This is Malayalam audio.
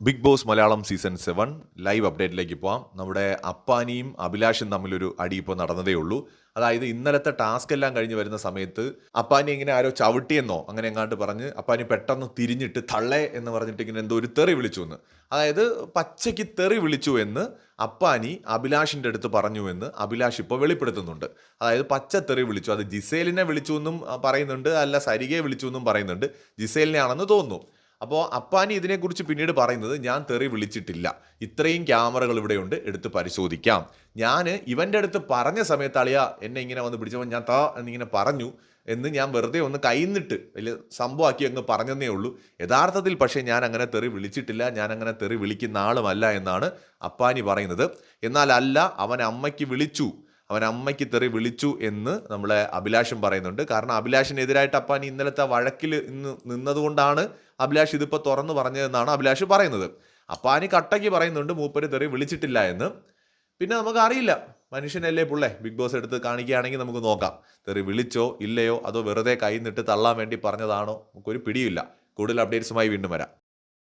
Bigg Boss Malayalam season seven live അപ്ഡേറ്റിലേക്ക് പോവാം. നമ്മുടെ അപ്പാനിയും അഭിലാഷും തമ്മിലൊരു അടി ഇപ്പോൾ നടന്നതേ ഉള്ളൂ. അതായത് ഇന്നലത്തെ ടാസ്ക് എല്ലാം കഴിഞ്ഞ് വരുന്ന സമയത്ത് അപ്പാനി ഇങ്ങനെ ആരോ ചവിട്ടിയെന്നോ അങ്ങനെ എങ്ങാണ്ട് പറഞ്ഞ് അപ്പാനി പെട്ടെന്ന് തിരിഞ്ഞിട്ട് തള്ളേ എന്ന് പറഞ്ഞിട്ട് ഇങ്ങനെ എന്തോ ഒരു തെറി വിളിച്ചു എന്ന്. അതായത് പച്ചയ്ക്ക് തെറി വിളിച്ചു എന്ന് അപ്പാനി അഭിലാഷിന്റെ അടുത്ത് പറഞ്ഞു എന്ന് അഭിലാഷ് ഇപ്പോൾ വെളിപ്പെടുത്തുന്നുണ്ട്. അതായത് പച്ച തെറി വിളിച്ചു. അത് ജിസേലിനെ വിളിച്ചു എന്നും പറയുന്നുണ്ട്. അല്ല സരികയെ വിളിച്ചു എന്നും പറയുന്നുണ്ട്. ജിസേലിനെ ആണെന്ന് തോന്നുന്നു. അപ്പോൾ അപ്പാനി ഇതിനെക്കുറിച്ച് പിന്നീട് പറയുന്നത് ഞാൻ തെറി വിളിച്ചിട്ടില്ല. ഇത്രയും ക്യാമറകൾ ഇവിടെയുണ്ട് എടുത്ത് പരിശോധിക്കാം. ഞാൻ ഇവന്റെ അടുത്ത് പറഞ്ഞ സമയത്ത് അളിയ എന്നെ ഇങ്ങനെ വന്ന് പിടിച്ചപ്പോൾ ഞാൻ താ എന്നിങ്ങനെ പറഞ്ഞു എന്ന് ഞാൻ വെറുതെ ഒന്ന് കൈന്നിട്ട് വലിയ സംഭവമാക്കി അങ്ങ് പറഞ്ഞതേ ഉള്ളൂ. യഥാർത്ഥത്തിൽ പക്ഷേ ഞാൻ അങ്ങനെ തെറി വിളിച്ചിട്ടില്ല ഞാൻ അങ്ങനെ തെറി വിളിക്കുന്ന ആളുമല്ല എന്നാണ് അപ്പാനി പറയുന്നത്. എന്നാൽ അല്ല അവൻ അമ്മയ്ക്ക് വിളിച്ചു. അവൻ അമ്മയ്ക്ക് തെറി വിളിച്ചു എന്ന് നമ്മളെ അഭിലാഷം പറയുന്നുണ്ട്. കാരണം അഭിലാഷിനെതിരായിട്ട് അപ്പാൻ ഇന്നലത്തെ വഴക്കിൽ ഇന്ന് നിന്നതുകൊണ്ടാണ് അഭിലാഷ് ഇതിപ്പോൾ തുറന്നു പറഞ്ഞതെന്നാണ് അഭിലാഷ് പറയുന്നത്. അപ്പാനി കട്ടയ്ക്ക് പറയുന്നുണ്ട് മൂപ്പര് തെറി വിളിച്ചിട്ടില്ല എന്ന്. പിന്നെ നമുക്ക് അറിയില്ല മനുഷ്യനല്ലേ പുള്ളേ? ബിഗ് ബോസ് എടുത്ത് കാണിക്കുകയാണെങ്കിൽ നമുക്ക് നോക്കാം. തെറി വിളിച്ചോ ഇല്ലയോ അതോ വെറുതെ കൈ നിട്ട് തള്ളാൻ വേണ്ടി പറഞ്ഞതാണോ? നമുക്കൊരു പിടിയില്ല കൂടുതൽ അപ്ഡേറ്റ്സുമായി വീണ്ടും വരാം.